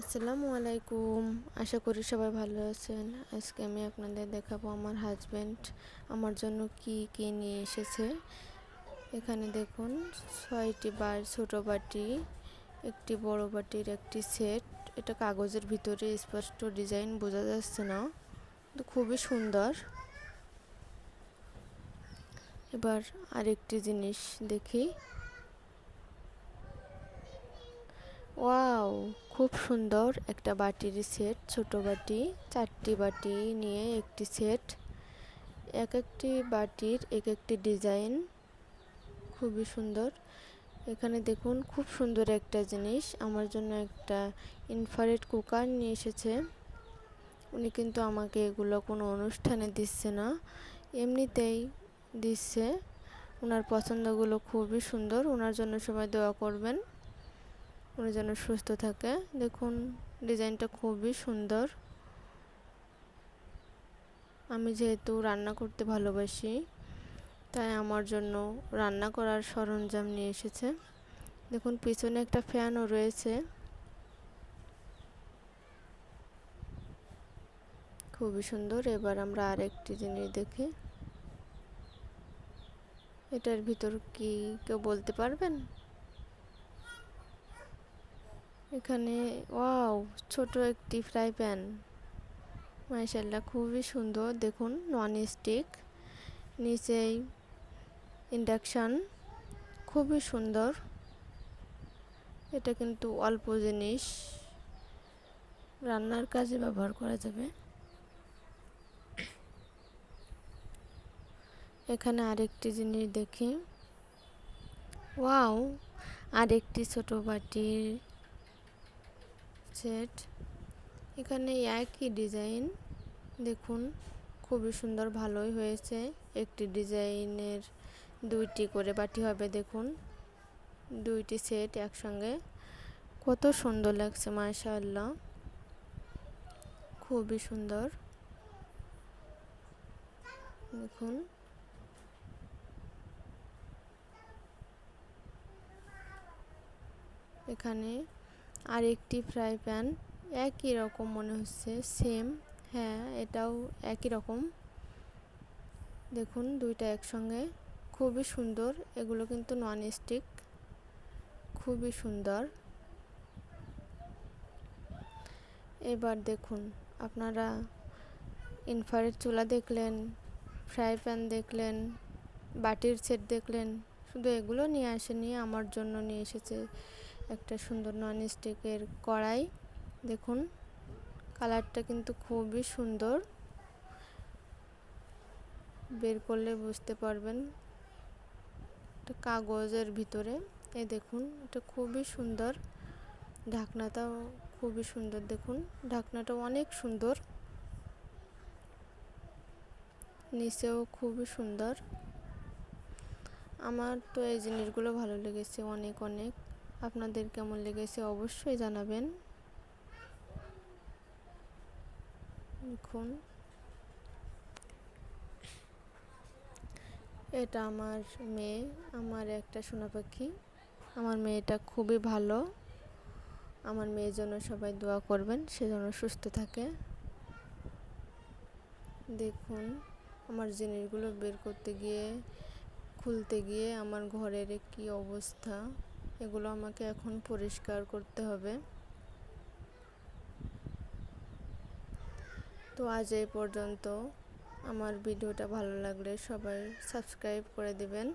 আসসালামু আলাইকুম। আশা করি সবাই ভালো আছেন। আজকে আমি আপনাদের দেখাবো আমার হাজব্যান্ড আমার জন্য কি কি নিয়ে এসেছে। এখানে দেখুন, ছয়টি বার ছোট বাটি, একটি বড় বাটির একটি সেট এটা কাগজের ভিতরে স্পষ্ট ডিজাইন বোঝা যাচ্ছে না। কিন্তু খুবই সুন্দর। এবার আরেকটি জিনিস দেখি। ওয়াও, খুব সুন্দর একটা বাটির সেট, ছোট বাটি, চারটি বাটি নিয়ে একটি সেট। এক একটি বাটির এক একটি ডিজাইন, খুবই সুন্দর। এখানে দেখুন, খুব সুন্দর একটা জিনিস। আমার জন্য একটা ইনফারেট কুকার নিয়ে এসেছে। উনি কিন্তু আমাকে এগুলো কোনো অনুষ্ঠানে দিচ্ছে না, এমনিতেই দিচ্ছে। ওনার পছন্দগুলো খুবই সুন্দর। ওনার জন্য সবাই দোয়া করবেন। উনি যেন সুস্থ থাকে। দেখুন, ডিজাইনটা খুবই সুন্দর। আমি যেহেতু রান্না করতে ভালোবাসি, তাই আমার জন্য রান্না করার সরঞ্জাম নিয়ে এসেছে। দেখুন, পিছনে একটা ফ্যানও রয়েছে। খুবই সুন্দর। এবার আমরা আরেকটি জিনিস দেখি। এটার ভিতর কি কেউ বলতে পারবেন? এখানে, ওয়াও, ছোট একটি ফ্রাই প্যান। মাশাল্লাহ খুবই সুন্দর। দেখুন নন স্টিক নিচেই ইন্ডাকশান খুবই সুন্দর। এটা কিন্তু অল্প জিনিস। রান্নার কাজে ব্যবহার করা যাবে। এখানে আরেকটি জিনিস দেখি। ওয়াও, আরেকটি ছোট বাটির সেট এখানে একই ডিজাইন দেখুন, খুবই সুন্দর, ভালোই হয়েছে। একটি ডিজাইনের দুইটি করে বাটি হবে, দেখুন। দুইটি সেট একসঙ্গে। কত সুন্দর লাগছে, মাশাআল্লাহ। খুবই সুন্দর। দেখুন। এখানে আর একটি ফ্রাই প্যান, একই রকম মনে হচ্ছে, সেম। হ্যাঁ এটাও একই রকম। দেখুন, দুইটা একসঙ্গে। খুবই সুন্দর, এগুলো কিন্তু নন স্টিক খুবই সুন্দর। এবার দেখুন, আপনারা ইনফারেট চুলা দেখলেন, ফ্রাই প্যান দেখলেন, বাটির সেট দেখলেন, শুধু এগুলো নিয়ে আসেনি, আমার জন্য নিয়ে এসেছে। একটা সুন্দর নন স্টিকের কড়াই। দেখুন, কালারটা কিন্তু খুবই সুন্দর। বের করলে বুঝতে পারবেন একটা কাগজের ভিতরে। এ দেখুন, এটা খুবই সুন্দর। ঢাকনাটাও খুবই সুন্দর, দেখুন। ঢাকনাটা অনেক সুন্দর। নিচেও খুবই সুন্দর। আমার তো এই জিনিসগুলো ভালো লেগেছে অনেক অনেক। আপনাদের কেমন লেগেছে অবশ্যই জানাবেন। দেখুন। এটা আমার মেয়ে, আমার একটা সোনা পাখি। আমার মেয়েটা খুবই ভালো। আমার মেয়ের জন্য সবাই দোয়া করবেন, সে যেন সুস্থ থাকে। দেখুন, আমার জিনিসগুলো বের করতে গিয়ে, খুলতে গিয়ে আমার ঘরের কি অবস্থা। এগুলো আমাকে এখন পরিষ্কার করতে হবে। তো আজ এই পর্যন্ত। আমার ভিডিওটা ভালো লাগলে সবাই সাবস্ক্রাইব করে দেবেন।